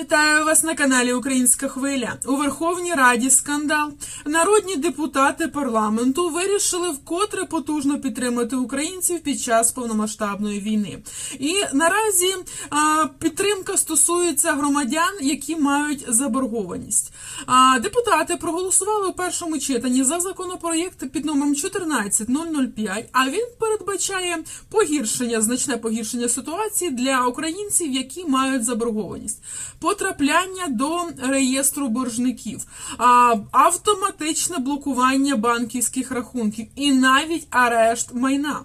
Вітаю вас на каналі Українська Хвиля. У Верховній Раді скандал. Народні депутати парламенту вирішили вкотре потужно підтримати українців під час повномасштабної війни. І наразі а, підтримка стосується громадян, які мають заборгованість. А, депутати проголосували у першому читанні за законопроєкт під номером 14005, а він передбачає погіршення, значне погіршення ситуації для українців, які мають заборгованість потрапляння до реєстру боржників, автоматичне блокування банківських рахунків і навіть арешт майна.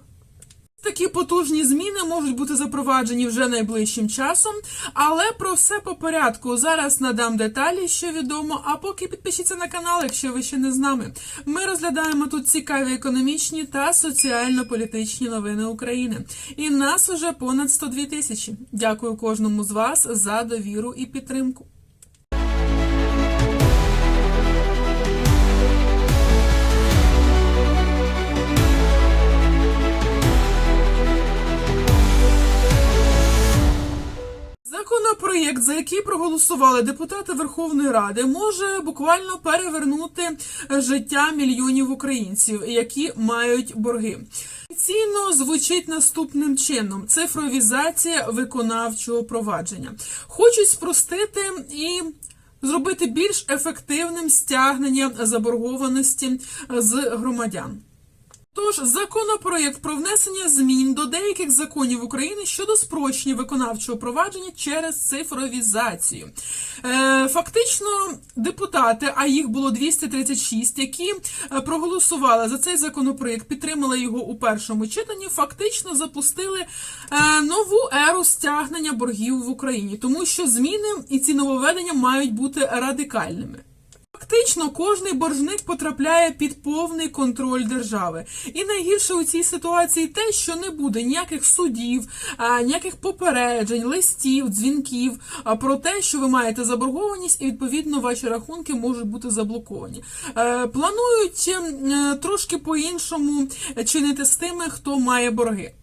Такі потужні зміни можуть бути запроваджені вже найближчим часом, але про все по порядку. Зараз надам деталі, що відомо. А поки підпишіться на канал, якщо ви ще не з нами. Ми розглядаємо тут цікаві економічні та соціально-політичні новини України. І нас уже понад 102 тисячі. Дякую кожному з вас за довіру і підтримку. Законопроєкт, за який проголосували депутати Верховної Ради, може буквально перевернути життя мільйонів українців, які мають борги. Офіційно звучить наступним чином: цифровізація виконавчого провадження. Хочуть спростити і. Зробити більш ефективним стягнення заборгованості з громадян. Тож законопроєкт про внесення змін до деяких законів України щодо спрощення виконавчого провадження через цифровізацію. Е, фактично, депутати, а їх було 236, які е, проголосували за цей законопроєкт, підтримали його у першому читанні. Фактично запустили е, нову еру стягнення боргів в Україні, тому що зміни і ці нововведення мають бути радикальними. Фактично, кожний боржник потрапляє під повний контроль держави. І найгірше у цій ситуації те, що не буде ніяких судів, ніяких попереджень, листів, дзвінків про те, що ви маєте заборгованість, і відповідно ваші рахунки можуть бути заблоковані. Е, Планують е, трошки по-іншому чинити з тими, хто має борги.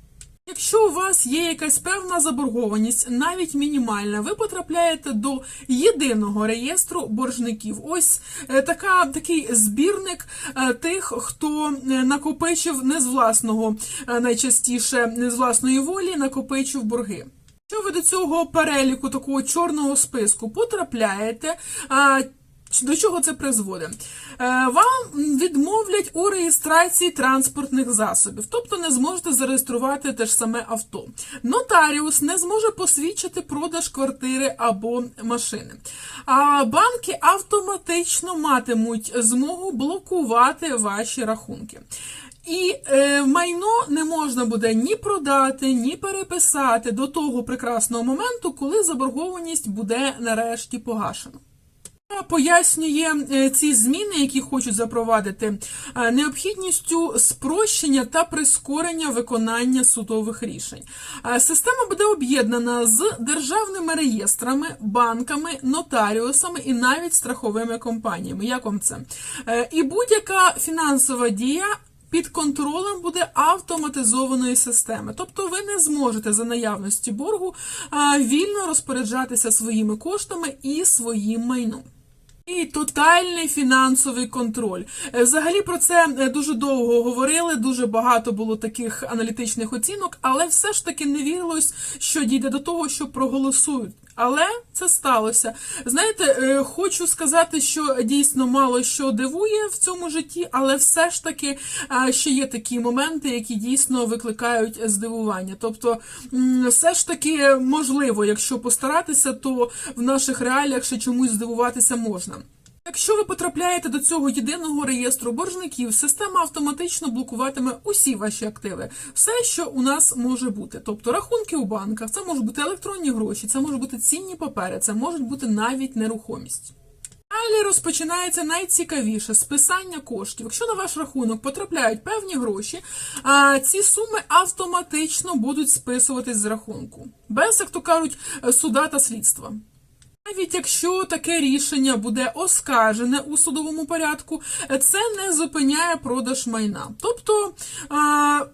Якщо у вас є якась певна заборгованість, навіть мінімальна, ви потрапляєте до єдиного реєстру боржників. Ось е, така такий збірник е, тих, хто е, накопичив не з власного, найчастіше не з власної волі, накопичив борги. Якщо ви до цього переліку такого чорного списку потрапляєте. До чого це призводить? Е, Вам відмовлять у реєстрації транспортних засобів, тобто не зможете зареєструвати те ж саме авто. Нотаріус не зможе посвідчити продаж квартири або машини. А банки автоматично матимуть змогу блокувати ваші рахунки. І е, майно не можна буде ні продати, ні переписати до того прекрасного моменту, коли заборгованість буде нарешті погашена. Пояснює е, ці зміни, які хочуть запровадити, е, необхідністю спрощення та прискорення виконання судових рішень. Е, Система буде об'єднана з державними реєстрами, банками, нотаріусами і навіть страховими компаніями. Як вам це? І будь-яка фінансова дія. Під контролем буде автоматизованої системи, тобто ви не зможете за наявності боргу вільно розпоряджатися своїми коштами і своїм майном. І тотальний фінансовий контроль. Е, Взагалі про це е, дуже довго говорили, дуже багато було таких аналітичних оцінок, але все ж таки не вірилось, що дійде до того, що проголосують. Але це сталося. Знаєте, е, хочу сказати, що дійсно мало що дивує в цьому житті, але все ж таки ще є такі моменти, які дійсно викликають здивування. Тобто, все ж таки можливо, якщо постаратися, то в наших реаліях ще чомусь здивуватися можна. Якщо ви потрапляєте до цього єдиного реєстру боржників, система автоматично блокуватиме усі ваші активи, все, що у нас може бути. Тобто рахунки у банках, це можуть бути електронні гроші, це можуть бути цінні папери, це можуть бути навіть нерухомість. Далі розпочинається найцікавіше списання коштів. Якщо на ваш рахунок потрапляють певні гроші, ці суми автоматично будуть списуватись з рахунку, без, як то кажуть, суда та слідства. Навіть якщо таке рішення буде оскаржене у судовому порядку, це не зупиняє продаж майна. Тобто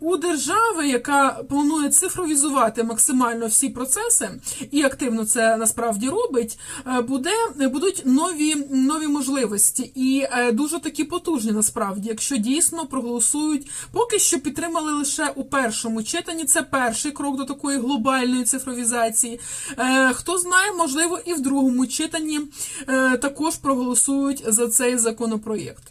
у держави, яка планує цифровізувати максимально всі процеси і активно це насправді робить, е, буде будуть нові нові можливості і е, дуже такі потужні насправді, якщо дійсно проголосують, поки що підтримали лише у першому читанні. Це перший крок до такої глобальної цифровізації. Е, Хто знає, можливо, і в другому читанні е, також проголосують за цей законопроєкт.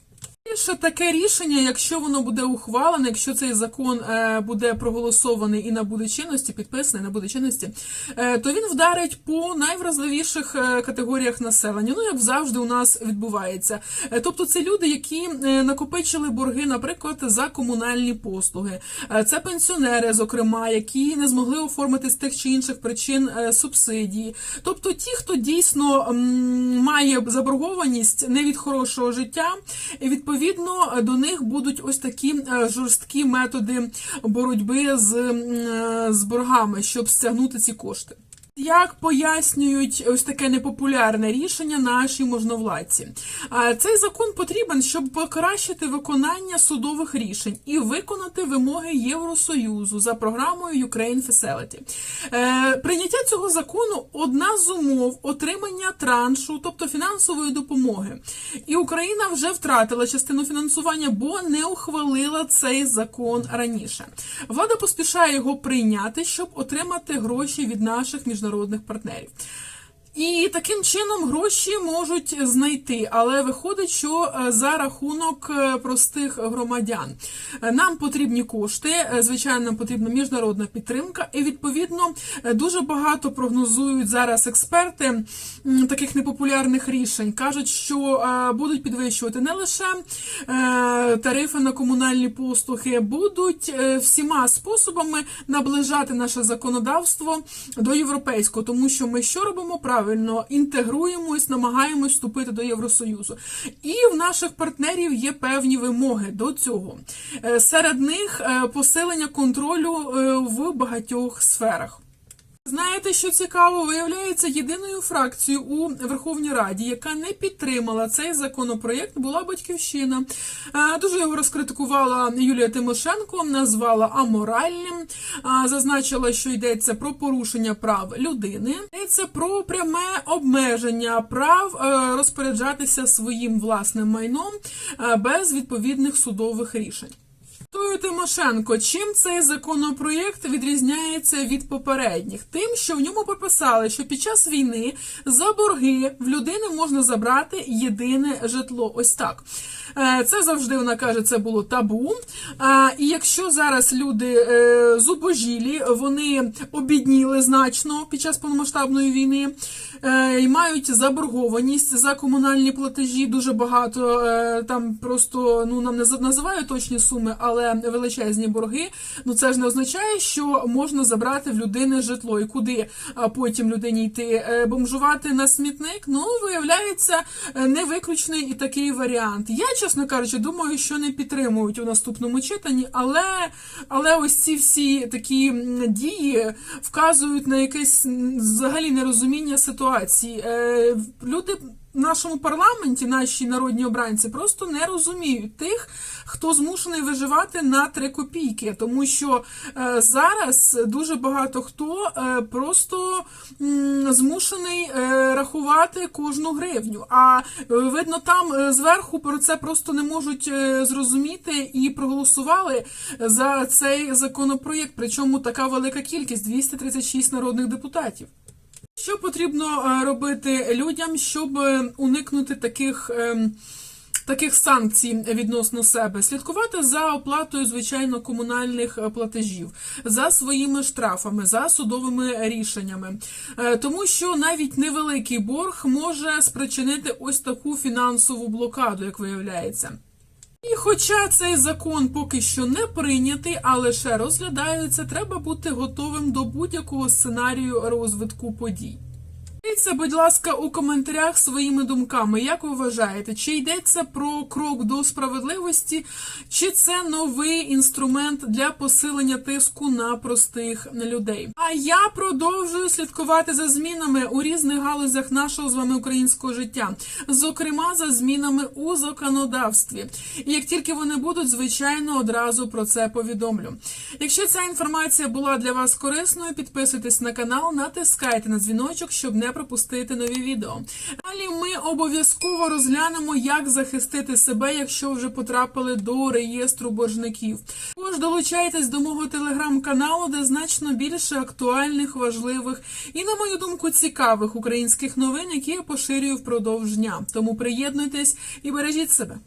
Більше таке рішення, якщо воно буде ухвалене, якщо цей закон е, буде проголосований і набуде чинності, підписаний набуде чинності, е, то він вдарить по найвразливіших е, категоріях населення. Ну як завжди у нас відбувається. Тобто, це люди, які накопичили борги, наприклад, за комунальні послуги. Це пенсіонери, зокрема, які не змогли оформити з тих чи інших причин субсидії. Тобто, ті, хто дійсно має заборгованість не від хорошого життя, і відповідно до них будуть ось такі е, жорсткі методи боротьби з, е, з боргами, щоб стягнути ці кошти. Як пояснюють ось таке непопулярне рішення наші можновладці, цей закон потрібен, щоб покращити виконання судових рішень і виконати вимоги Євросоюзу за програмою Ukraine Facility. Е, Прийняття цього закону одна з умов отримання траншу, тобто фінансової допомоги. І Україна вже втратила частину фінансування, бо не ухвалила цей закон раніше. Влада поспішає його прийняти, щоб отримати гроші від наших міжнародних партнерів. І таким чином гроші можуть знайти, але виходить, що е, за рахунок е, простих громадян Е, нам потрібні кошти. Звичайно, нам потрібна міжнародна підтримка, і відповідно дуже багато прогнозують зараз експерти таких непопулярних рішень. кажуть, що будуть підвищувати не лише тарифи на комунальні послуги, будуть всіма способами наближати наше законодавство до європейського, тому що ми що робимо правильно, інтегруємось, намагаємось вступити до Євросоюзу. І в наших партнерів є певні вимоги до цього. Е, Серед них е, посилення контролю е, в багатьох сферах. Знаєте, що цікаво, виявляється, єдиною фракцією у Верховній Раді, яка не підтримала цей законопроєкт, була батьківщина. Е, Дуже його розкритикувала Юлія Тимошенко, назвала аморальним, зазначила, що йдеться про порушення прав людини, йдеться про пряме обмеження прав е, розпоряджатися своїм власним майном е, без відповідних судових рішень. Тою Тимошенко, чим цей законопроєкт відрізняється від попередніх? Тим, що в ньому прописали, що під час війни за борги в людини можна забрати єдине житло. Ось так. Е, Це завжди вона каже, це було табу. А, І якщо зараз люди е, зубожілі, вони обідніли значно під час повномасштабної війни е, і мають заборгованість за комунальні платежі, дуже багато е, там просто ну нам не за- називаю точні суми, але величезні борги. Ну це ж не означає, що можна забрати в людини житло і куди потім людині йти Е, бомжувати на смітник. Ну виявляється, е, не виключний і такий варіант. Я, чесно кажучи, думаю, що не підтримують у наступному читанні, але, але ось ці всі такі дії вказують на якесь взагалі нерозуміння ситуації. Е, Люди в нашому парламенті, наші народні обранці, просто не розуміють тих, хто змушений виживати на три копійки, тому що е, зараз дуже багато хто е, просто м, змушений е, рахувати кожну гривню. А е, видно, там е, зверху про це просто не можуть е, зрозуміти і проголосували за цей законопроєкт. Причому така велика кількість 236 народних депутатів. Що потрібно е, робити людям, щоб е, уникнути таких, ем, таких санкцій відносно себе? Слідкувати за оплатою, звичайно, комунальних е, платежів, за своїми штрафами, за судовими рішеннями, тому що навіть невеликий борг може спричинити ось таку фінансову блокаду, як виявляється. І хоча цей закон поки що не прийнятий, а лише розглядається, треба бути готовим до будь-якого сценарію розвитку подій. Діліться, будь ласка, у коментарях своїми думками. Як ви вважаєте, чи йдеться про крок до справедливості, чи це новий інструмент для посилення тиску на простих людей? А я продовжую слідкувати за змінами у різних галузях нашого з вами українського життя, зокрема за змінами у законодавстві. І як тільки вони будуть, звичайно, одразу про це повідомлю. Якщо ця інформація була для вас корисною, підписуйтесь на канал, натискайте на дзвіночок, щоб не пропустити нові відео. Далі ми обов'язково розглянемо, як захистити себе, якщо вже потрапили до реєстру боржників. Також долучайтесь до мого телеграм-каналу, де значно більше актуальних, важливих і, на мою думку, цікавих українських новин, які я поширюю впродовж дня. Тому приєднуйтесь і бережіть себе.